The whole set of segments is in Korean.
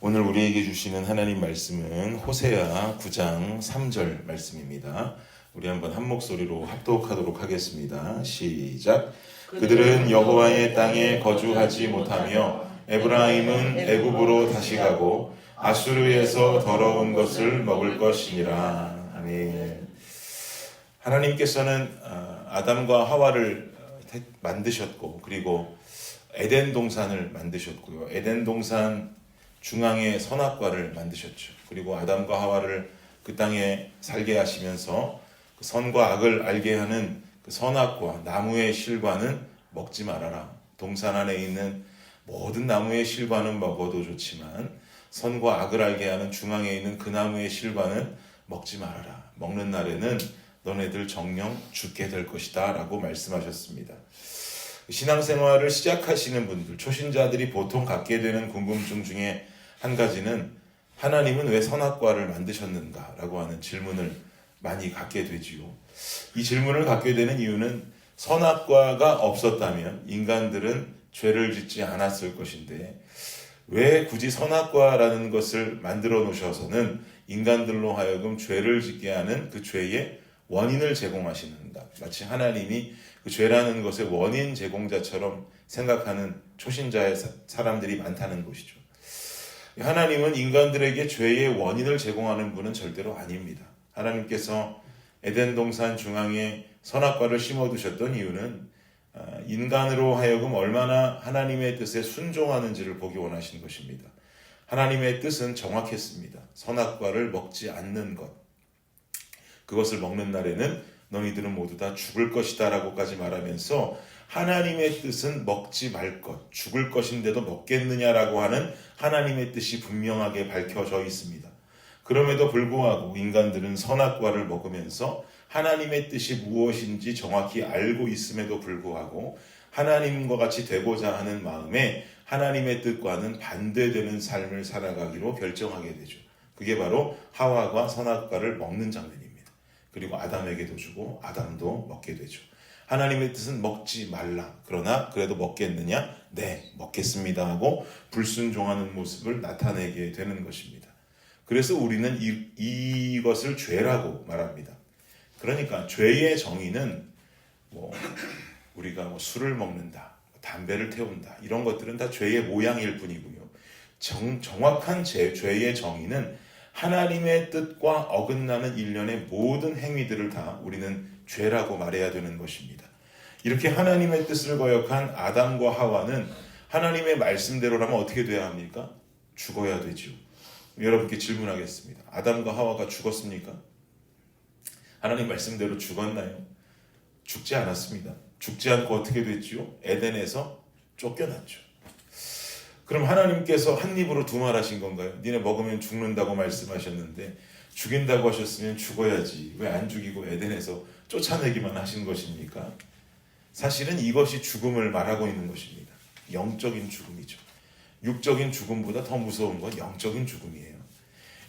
오늘 우리에게 주시는 하나님 말씀은 호세아 9장 3절 말씀입니다. 우리 한번 한 목소리로 합독하도록 하겠습니다. 시작. 그들은 여호와의 땅에 거주하지 못하며 에브라임은 애굽으로 다시 가고 아수르에서 더러운 것을 먹을 것이니라. 아멘. 하나님께서는 아, 아담과 하와를 태- 만드셨고 그리고 에덴 동산을 만드셨고요. 에덴 동산 중앙에 선악과를 만드셨죠. 그리고 아담과 하와를 그 땅에 살게 하시면서 그 선과 악을 알게 하는 그 선악과 나무의 실과는 먹지 말아라. 동산 안에 있는 모든 나무의 실과는 먹어도 좋지만 선과 악을 알게 하는 중앙에 있는 그 나무의 실과는 먹지 말아라. 먹는 날에는 너네들 정령 죽게 될 것이다. 라고 말씀하셨습니다. 신앙생활을 시작하시는 분들, 초신자들이 보통 갖게 되는 궁금증 중에 한 가지는 하나님은 왜 선악과를 만드셨는가? 라고 하는 질문을 많이 갖게 되지요. 이 질문을 갖게 되는 이유는 선악과가 없었다면 인간들은 죄를 짓지 않았을 것인데 왜 굳이 선악과라는 것을 만들어 놓으셔서는 인간들로 하여금 죄를 짓게 하는 그 죄의 원인을 제공하시는가? 마치 하나님이 그 죄라는 것의 원인 제공자처럼 생각하는 초신자의 사- 사람들이 많다는 것이죠. 하나님은 인간들에게 죄의 원인을 제공하는 분은 절대로 아닙니다. 하나님께서 에덴 동산 중앙에 선악과를 심어 두셨던 이유는 아, 인간으로 하여금 얼마나 하나님의 뜻에 순종하는지를 보기 원하신 것입니다. 하나님의 뜻은 정확했습니다. 선악과를 먹지 않는 것. 그것을 먹는 날에는 너희들은 모두 다 죽을 것이다 라고까지 말하면서 하나님의 뜻은 먹지 말 것, 죽을 것인데도 먹겠느냐라고 하는 하나님의 뜻이 분명하게 밝혀져 있습니다. 그럼에도 불구하고 인간들은 선악과를 먹으면서 하나님의 뜻이 무엇인지 정확히 알고 있음에도 불구하고 하나님과 같이 되고자 하는 마음에 하나님의 뜻과는 반대되는 삶을 살아가기로 결정하게 되죠. 그게 바로 하와가 선악과를 먹는 장면입니다. 그리고 아담에게도 주고 아담도 먹게 되죠. 하나님의 뜻은 먹지 말라. 그러나 그래도 먹겠느냐? 네, 먹겠습니다 하고 불순종하는 모습을 나타내게 되는 것입니다. 그래서 우리는 이, 이것을 죄라고 말합니다. 그러니까 죄의 정의는 뭐 우리가 뭐 술을 먹는다, 담배를 태운다 이런 것들은 다 죄의 모양일 뿐이고요. 정, 정확한 죄, 죄의 정의는 하나님의 뜻과 어긋나는 일련의 모든 행위들을 다 우리는 죄라고 말해야 되는 것입니다. 이렇게 하나님의 뜻을 거역한 아담과 하와는 하나님의 말씀대로라면 어떻게 돼야 합니까? 죽어야 되죠. 여러분께 질문하겠습니다. 아담과 하와가 죽었습니까? 하나님 말씀대로 죽었나요? 죽지 않았습니다. 죽지 않고 어떻게 됐지요? 에덴에서 쫓겨났죠. 그럼 하나님께서 한 입으로 두 말 하신 건가요? 니네 먹으면 죽는다고 말씀하셨는데 죽인다고 하셨으면 죽어야지. 왜 안 죽이고 에덴에서 쫓아내기만 하신 것입니까? 사실은 이것이 죽음을 말하고 있는 것입니다. 영적인 죽음이죠. 육적인 죽음보다 더 무서운 건 영적인 죽음이에요.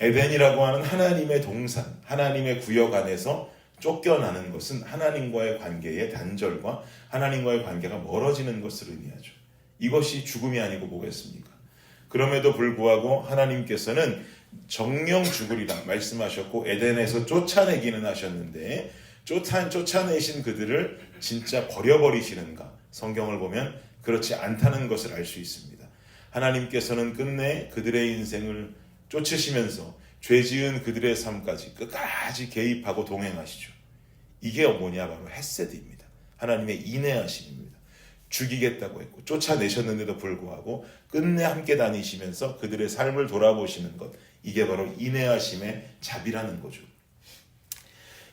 에덴이라고 하는 하나님의 동산, 하나님의 구역 안에서 쫓겨나는 것은 하나님과의 관계의 단절과 하나님과의 관계가 멀어지는 것을 의미하죠. 이것이 죽음이 아니고 뭐겠습니까? 그럼에도 불구하고 하나님께서는 정령 죽으리라 말씀하셨고 에덴에서 쫓아내기는 하셨는데 쫓아, 쫓아내신 그들을 진짜 버려버리시는가? 성경을 보면 그렇지 않다는 것을 알 수 있습니다. 하나님께서는 끝내 그들의 인생을 쫓으시면서 죄 지은 그들의 삶까지 끝까지 개입하고 동행하시죠. 이게 뭐냐 바로 햇세드입니다. 하나님의 인내하심입니다. 죽이겠다고 했고 쫓아내셨는데도 불구하고 끝내 함께 다니시면서 그들의 삶을 돌아보시는 것 이게 바로 인내하심의 자비라는 거죠.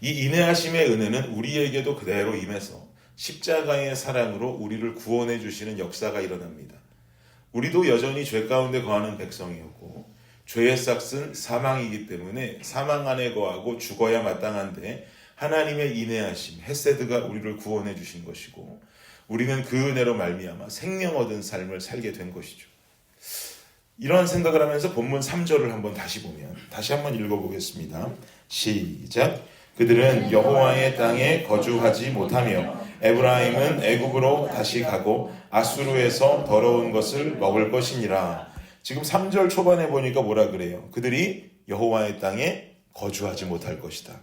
이 인내하심의 은혜는 우리에게도 그대로 임해서 십자가의 사랑으로 우리를 구원해 주시는 역사가 일어납니다. 우리도 여전히 죄 가운데 거하는 백성이었고 죄의 싹은 사망이기 때문에 사망 안에 거하고 죽어야 마땅한데 하나님의 인내하심 헤세드가 우리를 구원해 주신 것이고 우리는 그 은혜로 말미암아 생명 얻은 삶을 살게 된 것이죠. 이러한 생각을 하면서 본문 3절을 한번 다시 보면 다시 한번 읽어보겠습니다. 시작. 그들은 여호와의 땅에 거주하지 못하며 에브라임은 애굽으로 다시 가고 아수르에서 더러운 것을 먹을 것이니라. 지금 3절 초반에 보니까 뭐라 그래요? 그들이 여호와의 땅에 거주하지 못할 것이다.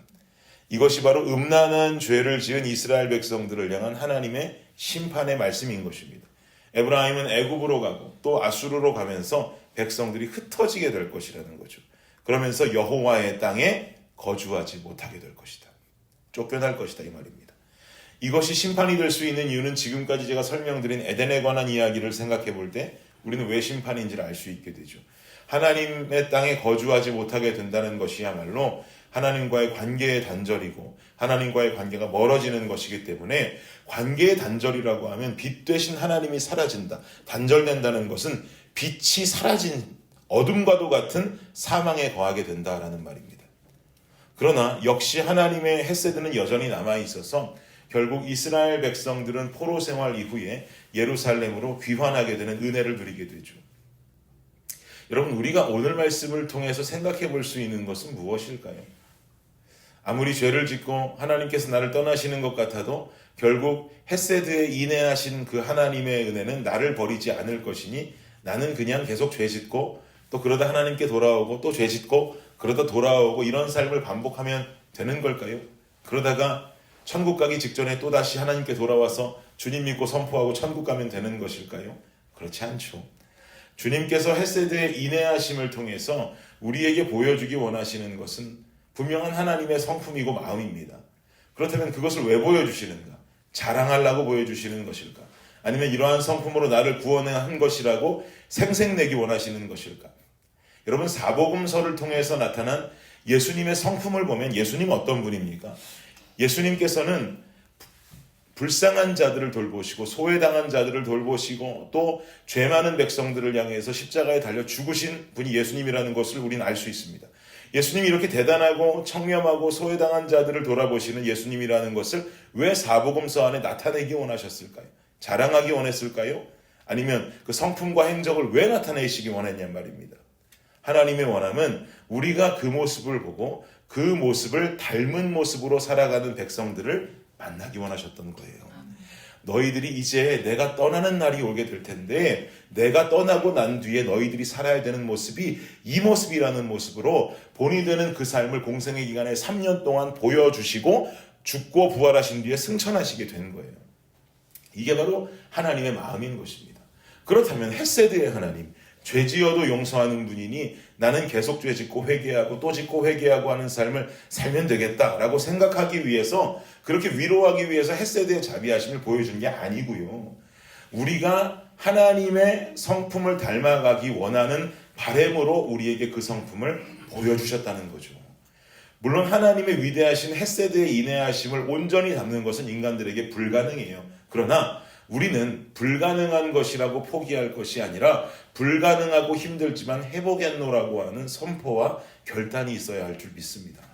이것이 바로 음란한 죄를 지은 이스라엘 백성들을 향한 하나님의 심판의 말씀인 것입니다. 에브라임은 애굽으로 가고 또 아수르로 가면서 백성들이 흩어지게 될 것이라는 거죠. 그러면서 여호와의 땅에 거주하지 못하게 될 것이다. 쫓겨날 것이다 이 말입니다. 이것이 심판이 될 수 있는 이유는 지금까지 제가 설명드린 에덴에 관한 이야기를 생각해 볼 때 우리는 왜 심판인지를 알 수 있게 되죠. 하나님의 땅에 거주하지 못하게 된다는 것이야말로 하나님과의 관계의 단절이고 하나님과의 관계가 멀어지는 것이기 때문에 관계의 단절이라고 하면 빛 대신 하나님이 사라진다. 단절된다는 것은 빛이 사라진 어둠과도 같은 사망에 거하게 된다라는 말입니다. 그러나 역시 하나님의 햇세드는 여전히 남아 있어서 결국 이스라엘 백성들은 포로 생활 이후에 예루살렘으로 귀환하게 되는 은혜를 누리게 되죠. 여러분 우리가 오늘 말씀을 통해서 생각해 볼 수 있는 것은 무엇일까요? 아무리 죄를 짓고 하나님께서 나를 떠나시는 것 같아도 결국 햇세드에 인해하신 그 하나님의 은혜는 나를 버리지 않을 것이니 나는 그냥 계속 죄 짓고 또 그러다 하나님께 돌아오고 또 죄 짓고 그러다 돌아오고 이런 삶을 반복하면 되는 걸까요? 그러다가 천국 가기 직전에 또 다시 하나님께 돌아와서 주님 믿고 선포하고 천국 가면 되는 것일까요? 그렇지 않죠. 주님께서 햇세드의 인내하심을 통해서 우리에게 보여주기 원하시는 것은 분명한 하나님의 성품이고 마음입니다. 그렇다면 그것을 왜 보여주시는가? 자랑하려고 보여주시는 것일까? 아니면 이러한 성품으로 나를 구원한 것이라고 생색내기 원하시는 것일까? 여러분 사복음서를 통해서 나타난 예수님의 성품을 보면 예수님 어떤 분입니까? 예수님께서는 불쌍한 자들을 돌보시고 소외당한 자들을 돌보시고 또 죄 많은 백성들을 향해서 십자가에 달려 죽으신 분이 예수님이라는 것을 우리는 알 수 있습니다. 예수님이 이렇게 대단하고 청렴하고 소외당한 자들을 돌아보시는 예수님이라는 것을 왜 사복음서 안에 나타내기 원하셨을까요? 자랑하기 원했을까요? 아니면 그 성품과 행적을 왜 나타내시기 원했냐 말입니다. 하나님의 원함은 우리가 그 모습을 보고 그 모습을 닮은 모습으로 살아가는 백성들을 만나기 원하셨던 거예요. 너희들이 이제 내가 떠나는 날이 오게 될 텐데 내가 떠나고 난 뒤에 너희들이 살아야 되는 모습이 이 모습이라는 모습으로 본이 되는 그 삶을 공생의 기간에 3년 동안 보여주시고 죽고 부활하신 뒤에 승천하시게 된 거예요. 이게 바로 하나님의 마음인 것입니다. 그렇다면 햇세드의 하나님, 죄 지어도 용서하는 분이니 나는 계속 죄 짓고 회개하고 또 짓고 회개하고 하는 삶을 살면 되겠다라고 생각하기 위해서 그렇게 위로하기 위해서 햇세드의 자비하심을 보여준 게 아니고요. 우리가 하나님의 성품을 닮아가기 원하는 바램으로 우리에게 그 성품을 보여주셨다는 거죠. 물론 하나님의 위대하신 햇세드의 인내하심을 온전히 담는 것은 인간들에게 불가능해요. 그러나 우리는 불가능한 것이라고 포기할 것이 아니라 불가능하고 힘들지만 해보겠노라고 하는 선포와 결단이 있어야 할 줄 믿습니다.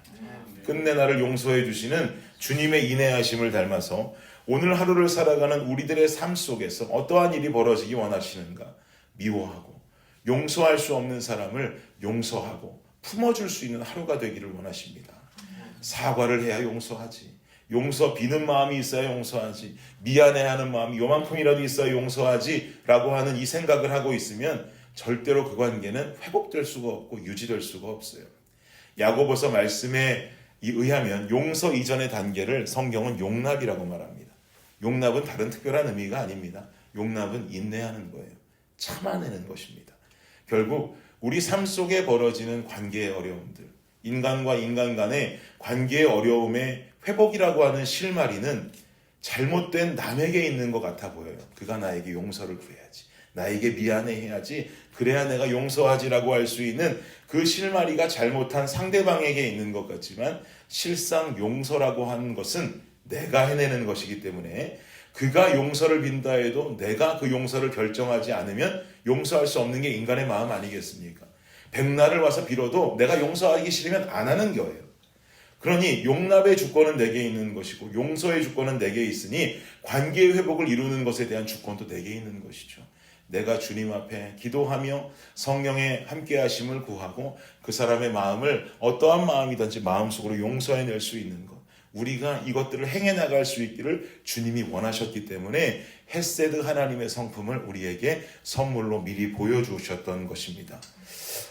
끝내 나를 용서해 주시는 주님의 인내하심을 닮아서 오늘 하루를 살아가는 우리들의 삶 속에서 어떠한 일이 벌어지기 원하시는가 미워하고 용서할 수 없는 사람을 용서하고 품어줄 수 있는 하루가 되기를 원하십니다. 사과를 해야 용서하지. 용서 비는 마음이 있어야 용서하지. 미안해하는 마음이 요만큼이라도 있어야 용서하지. 라고 하는 이 생각을 하고 있으면 절대로 그 관계는 회복될 수가 없고 유지될 수가 없어요. 야고보서 말씀에 의하면 용서 이전의 단계를 성경은 용납이라고 말합니다. 용납은 다른 특별한 의미가 아닙니다. 용납은 인내하는 거예요. 참아내는 것입니다. 결국 우리 삶 속에 벌어지는 관계의 어려움들, 인간과 인간 간의 관계의 어려움의 회복이라고 하는 실마리는 잘못된 남에게 있는 것 같아 보여요. 그가 나에게 용서를 구해야지. 나에게 미안해 해야지. 그래야 내가 용서하지라고 할 수 있는 그 실마리가 잘못한 상대방에게 있는 것 같지만 실상 용서라고 하는 것은 내가 해내는 것이기 때문에 그가 용서를 빈다 해도 내가 그 용서를 결정하지 않으면 용서할 수 없는 게 인간의 마음 아니겠습니까? 백날을 와서 빌어도 내가 용서하기 싫으면 안 하는 거예요. 그러니 용납의 주권은 내게 있는 것이고 용서의 주권은 내게 있으니 관계의 회복을 이루는 것에 대한 주권도 내게 있는 것이죠. 내가 주님 앞에 기도하며 성령의 함께 하심을 구하고 그 사람의 마음을 어떠한 마음이든지 마음속으로 용서해 낼 수 있는 것. 우리가 이것들을 행해 나갈 수 있기를 주님이 원하셨기 때문에 헤세드 하나님의 성품을 우리에게 선물로 미리 보여주셨던 것입니다.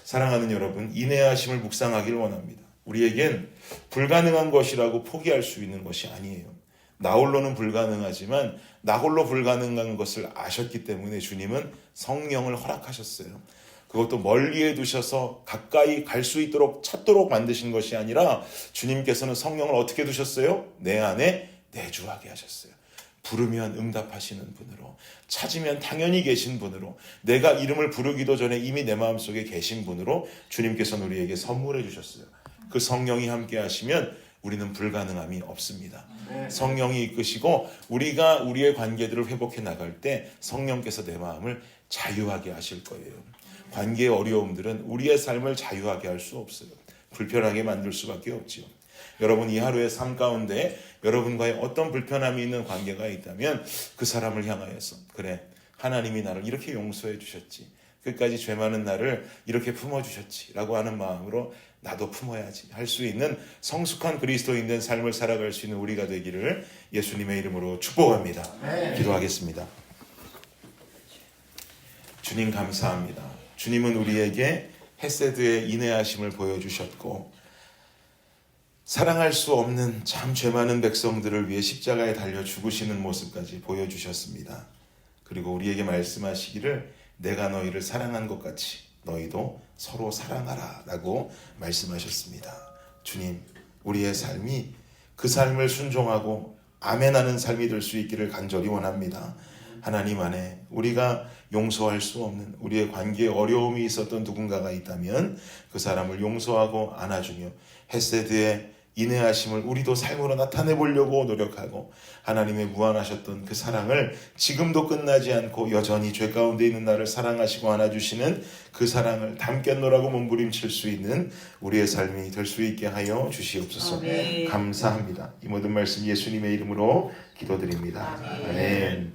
사랑하는 여러분, 인내하심을 묵상하기를 원합니다. 우리에겐 불가능한 것이라고 포기할 수 있는 것이 아니에요. 나홀로는 불가능하지만 나홀로 불가능한 것을 아셨기 때문에 주님은 성령을 허락하셨어요. 그것도 멀리에 두셔서 가까이 갈 수 있도록 찾도록 만드신 것이 아니라 주님께서는 성령을 어떻게 두셨어요? 내 안에 내주하게 하셨어요. 부르면 응답하시는 분으로, 찾으면 당연히 계신 분으로, 내가 이름을 부르기도 전에 이미 내 마음속에 계신 분으로 주님께서는 우리에게 선물해 주셨어요. 그 성령이 함께 하시면 우리는 불가능함이 없습니다. 성령이 이끄시고 우리가 우리의 관계들을 회복해 나갈 때 성령께서 내 마음을 자유하게 하실 거예요. 관계의 어려움들은 우리의 삶을 자유하게 할 수 없어요. 불편하게 만들 수밖에 없지요. 여러분 이 하루의 삶 가운데 여러분과의 어떤 불편함이 있는 관계가 있다면 그 사람을 향하여서 그래 하나님이 나를 이렇게 용서해 주셨지 끝까지 죄 많은 나를 이렇게 품어 주셨지라고 하는 마음으로 나도 품어야지 할 수 있는 성숙한 그리스도인 된 삶을 살아갈 수 있는 우리가 되기를 예수님의 이름으로 축복합니다. 기도하겠습니다. 주님 감사합니다. 주님은 우리에게 헤세드의 인내하심을 보여주셨고 사랑할 수 없는 참 죄 많은 백성들을 위해 십자가에 달려 죽으시는 모습까지 보여주셨습니다. 그리고 우리에게 말씀하시기를 내가 너희를 사랑한 것 같이 너희도 서로 사랑하라 라고 말씀하셨습니다. 주님, 우리의 삶이 그 삶을 순종하고 아멘하는 삶이 될 수 있기를 간절히 원합니다. 하나님 안에 우리가 용서할 수 없는 우리의 관계에 어려움이 있었던 누군가가 있다면 그 사람을 용서하고 안아주며 헤세드의 인내하심을 우리도 삶으로 나타내 보려고 노력하고 하나님의 무한하셨던 그 사랑을 지금도 끝나지 않고 여전히 죄 가운데 있는 나를 사랑하시고 안아주시는 그 사랑을 담겠노라고 몸부림칠 수 있는 우리의 삶이 될 수 있게 하여 주시옵소서. 아멘. 감사합니다. 이 모든 말씀 예수님의 이름으로 기도드립니다. 아멘. 아멘.